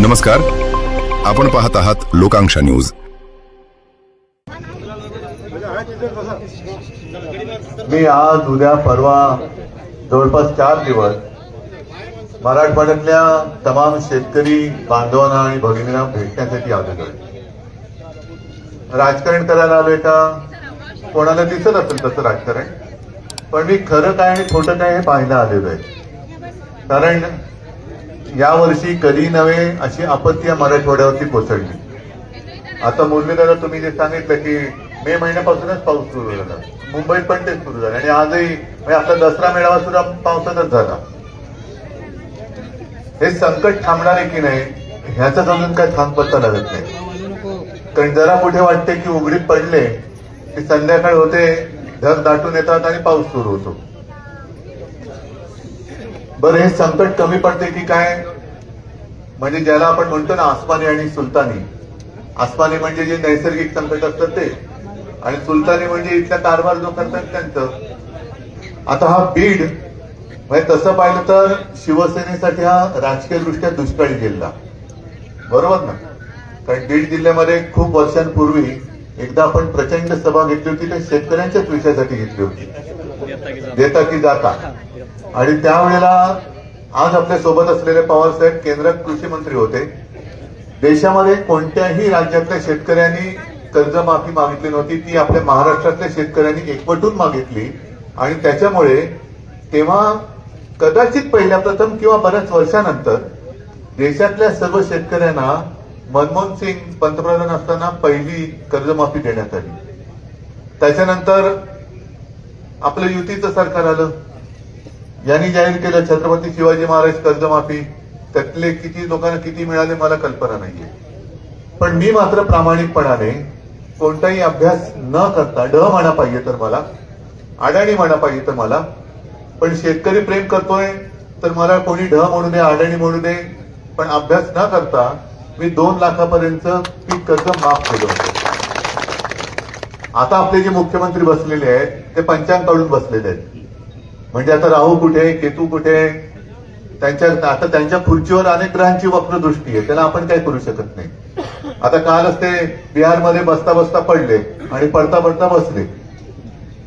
नमस्कार. आपण पाहत आहात लोकांक्षा न्यूज. मी आज उद्या परवा जवळपास चार दिवस मराठवाड्यातल्या तमाम शेतकरी बांधवांना आणि भगिनींना भेटण्यासाठी आलेलो आहे. राजकारण करायला आलोय का? कोणाला दिसत असेल तसं राजकारण. पण मी खरं काय आणि खोटं काय हे पाहायला आलेलो आहे. कारण यावर्षी कधी नव्हे अशी आपत्ती या मराठवाड्यावरती कोसळली. आता मुरलीदादा तुम्ही जे सांगितलं की मे महिन्यापासूनच पाऊस सुरू झाला. मुंबईत पण ते सुरू झालं. आणि आजही म्हणजे आपला दसरा मेळावा सुद्धा पावसातच झाला. हे संकट थांबणार आहे की नाही ह्याचाच अजून काय थांब पत्ता लागत नाही. कारण जरा कुठे वाटते की उघडीत पडले की संध्याकाळ होते ढग दाटून येतात आणि पाऊस सुरू होतो. बरं हे संकट कमी पडते की काय? म्हणजे ज्याला आपण म्हणतो ना आसमानी आणि सुलतानी. आसमानी म्हणजे जे नैसर्गिक संकट असतात ते. आणि सुलतानी म्हणजे इथला कारभार जो करतात त्यांचं. आता हा बीड म्हणजे तसं पाहिलं तर शिवसेनेसाठी हा राजकीय दृष्ट्या दुष्काळी जिल्हा. बरोबर ना? कारण बीड जिल्ह्यामध्ये खूप वर्षांपूर्वी एकदा आपण प्रचंड सभा घेतली होती ते शेतकऱ्यांच्याच विषयासाठी घेतली होती. देता की जाता. आणि त्यावेळेला आज आपल्यासोबत असलेले पवार साहेब केंद्रात कृषी मंत्री होते. देशामध्ये कोणत्याही राज्यातल्या शेतकऱ्यांनी कर्जमाफी मागितली नव्हती. ती आपल्या महाराष्ट्रातल्या शेतकऱ्यांनी एकवटून मागितली. आणि त्याच्यामुळे तेव्हा कदाचित पहिल्या प्रथम किंवा बऱ्याच वर्षानंतर देशातल्या सर्व शेतकऱ्यांना मनमोहन सिंग पंतप्रधान असताना पहिली कर्जमाफी देण्यात आली. त्याच्यानंतर आपलं युतीचं सरकार आलं. यांनी जाहीर केलं छत्रपती शिवाजी महाराज कर्जमाफी त्यातले किती लोकांना किती मिळाले मला कल्पना नाहीये. पण मी मात्र प्रामाणिकपणाने कोणताही अभ्यास न करता ड म्हणा पाहिजे तर मला अडाणी म्हणा पाहिजे तर मला पण शेतकरी प्रेम करतोय तर मला कोणी ढ म्हणू दे अडाणी म्हणू दे पण अभ्यास न करता मी दोन लाखापर्यंत पीक कर्ज माफ केलं होतं. आता आपले जे मुख्यमंत्री बसलेले आहेत ते पंचांकडून बसलेले आहेत. म्हणजे आता राहू कुठे केतू कुठे? त्यांच्या आता त्यांच्या खुर्चीवर अनेक ग्रहांची वक्रदृष्टी आहे. त्याला आपण काय करू शकत नाही. आता कालच ते बिहारमध्ये बसता बसता पडले आणि पडता पडता बसले.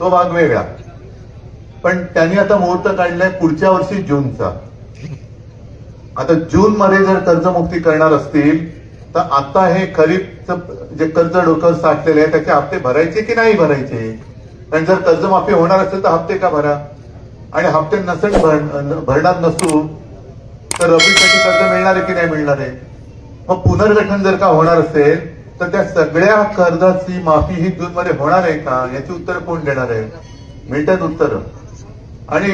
तो भाग वेगळा. पण त्यांनी आता मुहूर्त काढलाय पुढच्या वर्षी जूनचा. आता जून मध्ये जर कर्जमुक्ती करणार असतील तर आता हे खरीपचं जे कर्ज डोकं साठलेले आहे त्याचे हप्ते भरायचे की नाही भरायचे? कारण जर कर्जमाफी होणार असेल तर हप्ते का भरा? आणि हप्ते नसेल भरणार नसू तर रबीसाठी कर्ज मिळणार आहे की नाही मिळणार? आहे मग पुनर्गठन जर का होणार असेल तर त्या सगळ्या कर्जाची माफी ही जून मध्ये होणार आहे का? याची उत्तर कोण देणार आहे? मिळतात उत्तर. आणि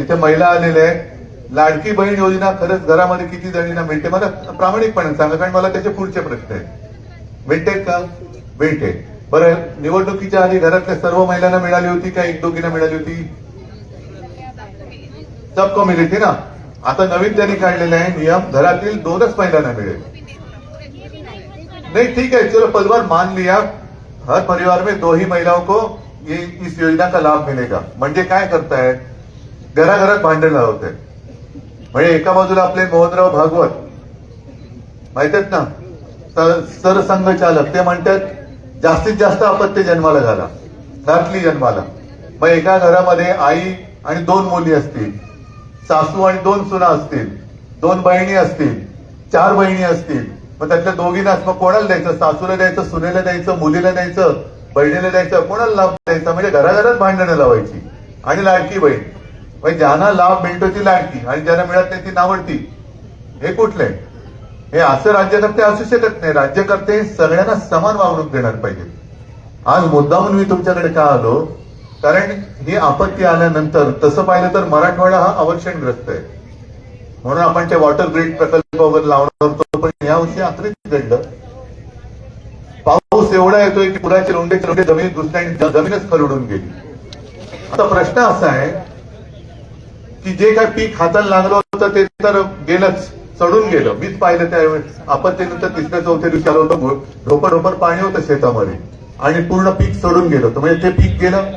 इथे महिला आलेल्या आहेत. लाडकी बहीण योजना खरंच घरामध्ये किती जणींना मिळते? मला प्रामाणिकपणे सांगा कारण मला त्याचे पुढचे प्रश्न आहेत. मिळते का? मिळते. बरं निवडणुकीच्या आधी घरातल्या सर्व महिलांना मिळाली होती का? एक दोघींना मिळाली होती? सब मिली थी ना. आता नवीन त्यांनी काढलेले आहे नियम घरातील दोनच महिलांना मिळेल. नहीं ठीक है चलो परिवार मान लिया. हर परिवार में दो ही महिलाओं को ये इस योजना का लाभ मिलेगा. म्हणजे काय करताय? घराघरात भांडण लावत आहे म्हणजे एका बाजूला आपले मोहनराव भागवत. माहीत आहेत ना? स- सरसंघ चालक ते म्हणतात जास्तीत जास्त अपत्य जन्माला झाला. घरातली जन्माला. मग एका घरामध्ये आई आणि दोन मुली असतील. सासू आणि दोन सुना असतील. दोन बहिणी असतील. चार बहिणी असतील. मग त्यातल्या दोघींनाच मग कोणाला द्यायचं? सासूला द्यायचं सुनेला द्यायचं मुलीला द्यायचं बहिणीला द्यायचं कोणाला लाभ द्यायचा? म्हणजे घराघरात भांडणं लावायची. आणि लाडकी बहीण. म्हणजे ज्यांना लाभ मिळतो ती लाडकी. आणि ज्यांना मिळत नाही ती नावडती. हे कुठले? हे असं राज्यकर्ते असू शकत नाही. राज्यकर्ते सगळ्यांना समान वागणूक देणार पाहिजे आज मुद्दामून मी तुमच्याकडे का आलो? कारण ही आपत्ती आल्यानंतर तसं पाहिलं तर मराठवाडा हा अवर्षणग्रस्त आहे. म्हणून आपण ते वॉटर ग्रीड प्रकल्प वगैरे लावणार होतो पण यावर्षी आखरीच घडलं पाऊस एवढा येतोय की पुराचे लोंडे लोंडे जमिनीत घुसले आणि जमीनच खरडून गेली. आता प्रश्न असा आहे की जे काय पीक हाताला लागलं होतं ते तर गेलंच चढून गेलं. मीच पाहिलं त्यावेळेस. आपत्तीनंतर तिसऱ्या चौथ्या दिवशी आलं होतं ढोपर ढोपर पाणी होतं शेतामध्ये. आणि पूर्ण पीक चढून गेलं. होतं म्हणजे ते पीक गेलं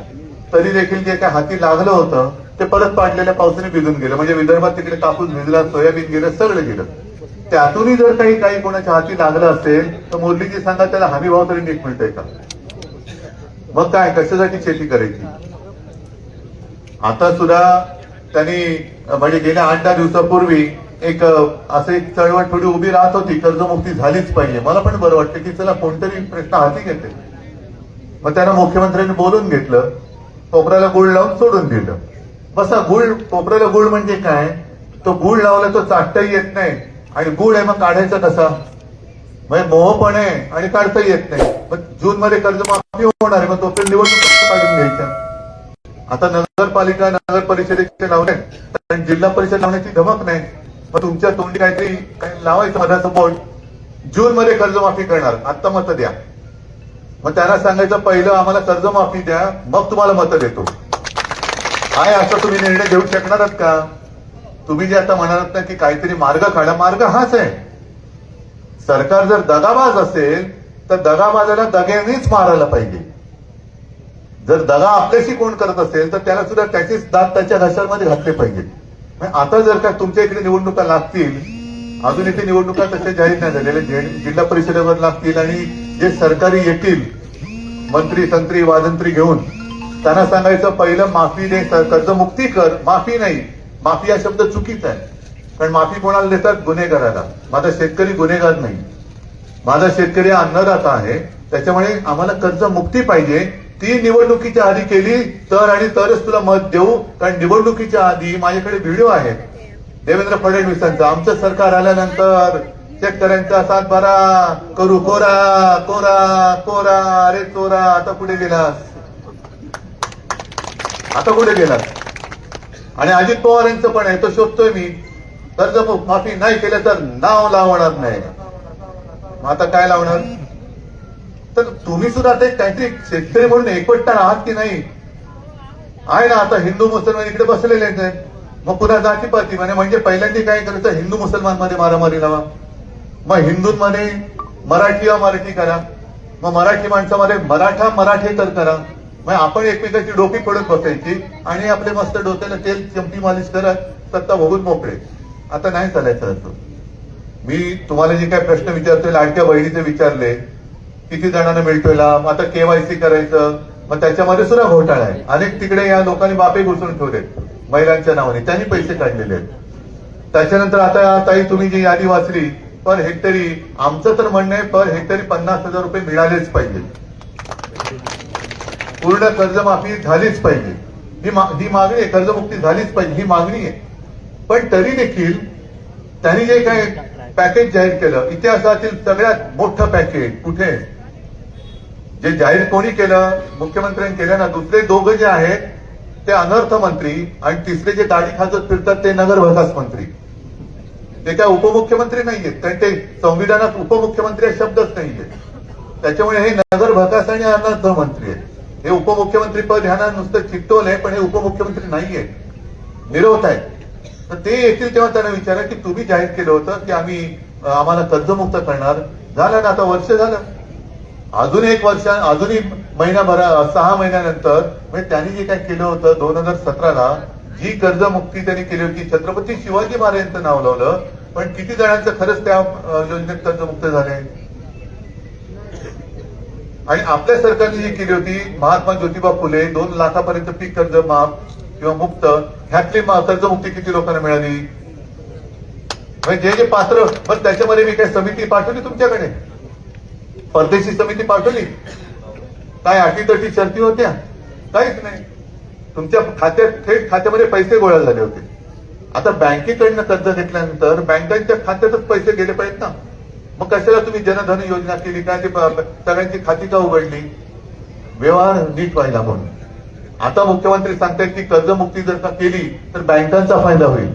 तरी देखील जे काय हाती लागलं होतं ते परत पाडलेल्या पावसाने भिजून गेलं. म्हणजे विदर्भात तिकडे कापूस भिजला सोयाबीन गेलं सगळं गेलं. त्यातूनही जर काही काही कोणाच्या हाती लागलं असेल तर मुरलीजी सांगा त्याला हमी भाव तरी नीट मिळतोय का? मग काय कशासाठी शेती करायची? आता सुद्धा त्यांनी म्हणजे गेल्या आठ दहा दिवसापूर्वी एक असं एक चळवळ थोडी उभी राहत होती कर्जमुक्ती झालीच पाहिजे. मला पण बरं वाटतं की चला कोणतरी प्रश्न हाती घेते मग त्यांना मुख्यमंत्र्यांनी बोलून घेतलं. कोपऱ्याला गुळ लावून सोडून दिलं. बसा गुळ कोपऱ्याला गुळ म्हणजे काय? तो गुळ लावला तो चाटताही येत नाही. आणि गुळ आहे मग काढायचा कसा? म्हणजे मोह पण आहे आणि काढता येत नाही. मग जून मध्ये कर्जमाफी होणार आहे मग तोपर्यंत निवडणूक काढून घ्यायच्या आता नगरपालिका नगर परिषदेचे लावले कारण जिल्हा परिषद लावण्याची धमक नाही. मग तुमच्या तोंडी काहीतरी काही लावायचं मधाचं बोर्ड जून मध्ये कर्जमाफी करणार. आता मत द्या. मग त्यांना सांगायचं पहिलं आम्हाला कर्जमाफी द्या मग तुम्हाला मतं देतो. काय असं तुम्ही निर्णय घेऊ शकणारच का? तुम्ही जे आता म्हणालात ना की काहीतरी मार्ग काढा मार्ग हाच आहे. सरकार जर दगाबाज असेल तर दगाबाजाला दग्यानेच मारायला पाहिजे. जर दगा आपल्याशी कोण करत असेल तर त्याला सुद्धा त्याचेच दात त्याच्या घशामध्ये घातले पाहिजे. आता जर का तुमच्या इकडे निवडणुका लागतील अजून इथे निवडणुका तशा जाहीर नाही झालेल्या जिल्हा परिषदेवर लागतील आणि जे सरकारी येतील मंत्री संत्री वादंत्री घेऊन त्यांना सांगायचं पहिलं माफी दे कर्जमुक्ती कर माफी नाही. माफी हा शब्द चुकीचा आहे. कारण माफी कोणाला देतात? गुन्हेगाराला. माझा शेतकरी गुन्हेगार नाही. माझा शेतकरी हा अन्नदाता आहे. त्याच्यामुळे आम्हाला कर्जमुक्ती पाहिजे. ती निवडणुकीच्या आधी केली तर आणि तरच तुला मत देऊ कारण निवडणुकीच्या आधी माझ्याकडे व्हिडिओ आहेत. देवेंद्र फडणवीसांचा. आमचं सरकार आल्यानंतर शेतकऱ्यांचा सातबारा करू. कोरा. कोरा. कोरा. अरे चोरा आता कुठे गेलास? आता कुठे गेलास? आणि अजित पवार यांचं पण आहे. तो शोधतोय मी. कर्ज माफी नाही केलं तर नाव लावणार नाही. मग आता काय लावणार? तर तुम्ही सुद्धा ते काहीतरी शेतकरी म्हणून एकवटताना आहात की नाही? आहे ना आता हिंदू मुसलमान इकडे बसलेले आहेत. मग पुन्हा जातीपाती म्हणे म्हणजे पहिल्यांदा काय करायचं? हिंदू मुसलमानमध्ये मारामारी लावा. मग हिंदूंमध्ये मराठी वा मराठी करा. मग मराठी माणसामध्ये मराठा मराठी तर करा. मग आपण एकमेकाची डोकी पडत बसायची आणि आपले मस्त डोक्याला तेल चमटी मालिश करा सत्ता भोगून मोकळे. आता नाही चालायचं असं. मी तुम्हाला जे काय प्रश्न विचारतोय लाडक्या बहिणीचे विचारले किती जणांना मिळतोय लाभ? आता केवायसी करायचं मग त्याच्यामध्ये सुद्धा घोटाळा आहे. अनेक तिकडे या लोकांनी बापे घुसून ठेवले महिलांच्या नावाने. त्यांनी पैसे काढलेले आहेत. त्याच्यानंतर आता ताई तुम्ही जी यादी वाचली पर हेक्टरी आमचं तर म्हणणं आहे पर हेक्टरी पन्नास हजार रुपये मिळालेच पाहिजे. पूर्ण कर्जमाफी झालीच पाहिजे. ही ही मागणी आहे कर्जमुक्ती झालीच पाहिजे ही मागणी आहे. पण तरी देखील त्यांनी जे काही पॅकेज जाहीर केलं इतिहासातील सगळ्यात मोठं पॅकेज कुठे? जे जाहीर कोणी केलं मुख्यमंत्र्यांनी केलं ना दुसरे दोघं जे आहेत ते अनर्थ मंत्री आणि तिसरे जे दाढी खाजत फिरतात ते नगरविकास मंत्री. ते काय उपमुख्यमंत्री नाहीयेत. कारण ते संविधानात उपमुख्यमंत्री हा शब्दच नाहीये त्याच्यामुळे हे नगर भकास आणि अर्थमंत्री आहेत. हे उपमुख्यमंत्री पद ह्यांना नुसतं चिकटवलंय पण हे उपमुख्यमंत्री नाहीये निरोध आहे तर ते येतील तेव्हा त्यांना विचारा की तुम्ही जाहीर केलं होतं की आम्ही आम्हाला कर्जमुक्त करणार. झालं ना आता वर्ष झालं. अजून एक वर्ष अजूनही महिनाभरा सहा महिन्यानंतर म्हणजे त्यांनी जे काय केलं होतं दोन हजार सतराला जी कर्जमुक्ती त्यांनी केली होती छत्रपती शिवाजी महाराजांचं नाव लावलं पण किती जणांचं खरंच त्या योजनेत कर्जमुक्त झाले? आणि आपल्या सरकारने जी केली होती महात्मा ज्योतिबा फुले दोन लाखापर्यंत पीक कर्ज माफ किंवा मुक्त ह्यातली कर्जमुक्ती किती लोकांना मिळाली? म्हणजे जे जे पात्र पण त्याच्यामध्ये मी काही समिती पाठवली तुमच्याकडे? परदेशी समिती पाठवली? काय अटीतटी शर्ती होत्या? काहीच नाही. तुमच्या खात्यात थेट खात्यामध्ये पैसे गोळा झाले होते. आता बँकेकडनं कर्ज घेतल्यानंतर बँकांच्या खात्यातच पैसे गेले पाहिजेत ना. मग कशाला तुम्ही जनधन योजना केली? काय ते सगळ्यांची खाती का उघडली? व्यवहार नीट व्हायला म्हणून. आता मुख्यमंत्री सांगतायत की कर्जमुक्ती जर का केली तर बँकांचा फायदा होईल.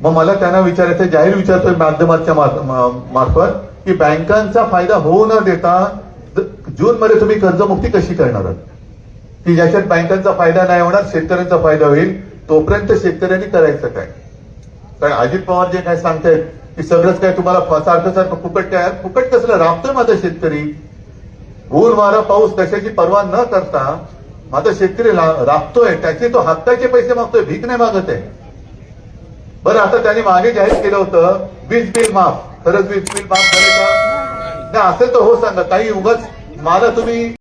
मग मला त्यांना विचारायचं जाहीर विचारतोय माध्यमाच्या मार्फत की बँकांचा फायदा होऊ न देता जूनमध्ये तुम्ही कर्जमुक्ती कशी करणार आहात? की ज्याच्यात बँकांचा फायदा नाही होणार शेतकऱ्यांचा फायदा होईल. तोपर्यंत शेतकऱ्यांनी करायचं काय? कारण अजित पवार जे काय सांगतायत की सगळंच काय तुम्हाला फ- सारखं सारखं फुकट काय? फुकट कसलं? राबतोय माझा शेतकरी. ऊन वारा पाऊस कशाची पर्वा न करता माझा शेतकरी राबतोय. त्याचे तो हक्काचे पैसे मागतोय भीक नाही मागत आहे. बरं आता त्याने मागे जाहीर केलं होतं वीज बिल माफ. खरंच वीज बिल माफ झाले का? नाही असेल तर हो सांगा. काही उगाच मला तुम्ही.